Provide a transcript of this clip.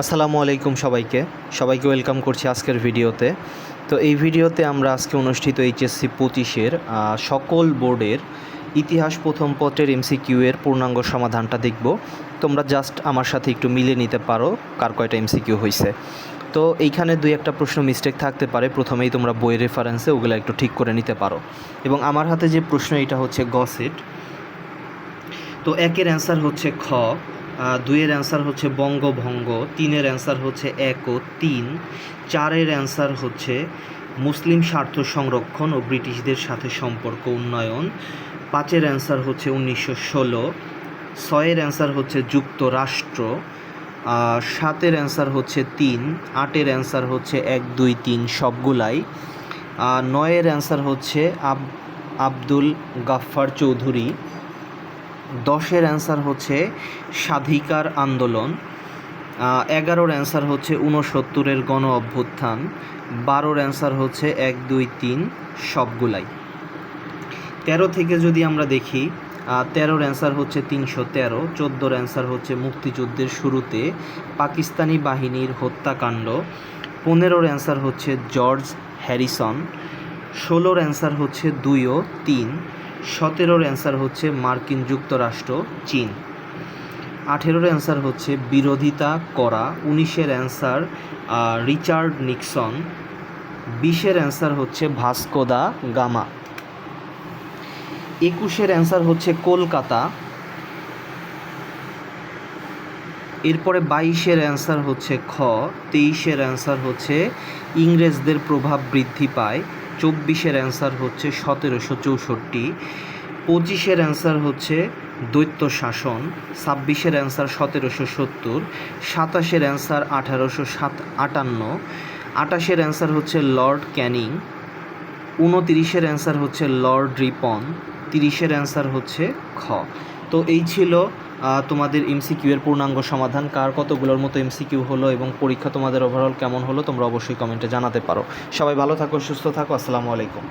আসসালামু আলাইকুম সবাইকে। সবাইকে ওয়েলকাম করছি আজকের ভিডিওতে। তো এই ভিডিওতে আমরা আজকে অনুষ্ঠিত এইচএসসি পঁচিশের সকল বোর্ডের ইতিহাস প্রথম পত্রের এমসিকিউ এর পূর্ণাঙ্গ সমাধানটা দেখব। তোমরা জাস্ট আমার সাথে একটু মিলে নিতে পারো কার কয়টা এমসিকিউ হয়েছে তো এইখানে দুই একটা প্রশ্ন মিস্টেক থাকতে পারে। প্রথমেই তোমরা বইয়ের রেফারেন্সে ওগুলো একটু ঠিক করে নিতে পারো। এবং আমার হাতে যে প্রশ্ন এটা হচ্ছে গসেট। তো একের অ্যান্সার হচ্ছে খ। দুইয়ের অ্যান্সার হচ্ছে বঙ্গভঙ্গ, তিনের অ্যান্সার হচ্ছে এক ও তিন, চারের অ্যান্সার হচ্ছে মুসলিম স্বার্থ সংরক্ষণ ও ব্রিটিশদের সাথে সম্পর্ক উন্নয়ন, পাঁচের অ্যান্সার হচ্ছে উনিশশো ষোলো, ছয়ের অ্যান্সার হচ্ছে যুক্তরাষ্ট্র সাতের অ্যান্সার হচ্ছে তিন, আটের অ্যান্সার হচ্ছে এক, দুই, তিন সবগুলাই নয়ের অ্যান্সার হচ্ছে আব আব্দুল গাফফার চৌধুরী দশের অ্যান্সার হচ্ছে স্বাধিকার আন্দোলন এগারোর অ্যান্সার হচ্ছে ঊনসত্তরের গণ অভ্যুত্থান, বারোর অ্যান্সার হচ্ছে এক, দুই, তিন, সবগুলাই। তেরো থেকে যদি আমরা দেখি তেরোর অ্যান্সার হচ্ছে তিনশো তেরো, চোদ্দোর অ্যান্সার হচ্ছে মুক্তিযুদ্ধের শুরুতে পাকিস্তানি বাহিনীর হত্যাকাণ্ড, পনেরোর অ্যান্সার হচ্ছে জর্জ হ্যারিসন, ষোলোর অ্যান্সার হচ্ছে দুই ও তিন সতেরোর অ্যান্সার হচ্ছে মার্কিন যুক্তরাষ্ট্র, চীন। আঠেরোর অ্যান্সার হচ্ছে বিরোধিতা করা, উনিশের অ্যান্সার রিচার্ড নিক্সন। বিশের অ্যান্সার হচ্ছে ভাস্কোদা গামা। একুশের অ্যান্সার হচ্ছে কলকাতা। এরপরে বাইশের অ্যান্সার হচ্ছে খ, তেইশের অ্যান্সার হচ্ছে ইংরেজদের প্রভাব বৃদ্ধি পায়। চব্বিশের অ্যান্সার হচ্ছে সতেরোশো চৌষট্টি, পঁচিশের অ্যান্সার হচ্ছে দৈত্য শাসন, ছাব্বিশের অ্যান্সার সতেরোশো সত্তর, সাতাশের অ্যান্সার আঠারোশো সাত আটান্ন, আটাশের অ্যান্সার হচ্ছে লর্ড ক্যানিং, উনতিরিশের অ্যান্সার হচ্ছে লর্ড রিপন, তিরিশের অ্যান্সার হচ্ছে খ। তো এই ছিল তোমাদের এমসিকিউ এর পূর্ণাঙ্গ সমাধান, কার কতগুলোর মতো এমসিকিউ হলো এবং পরীক্ষা তোমাদের ওভারঅল কেমন হলো, তোমরা অবশ্যই কমেন্টে জানাতে পারো। সবাই ভালো থাকো, সুস্থ থাকো, আসসালামু আলাইকুম।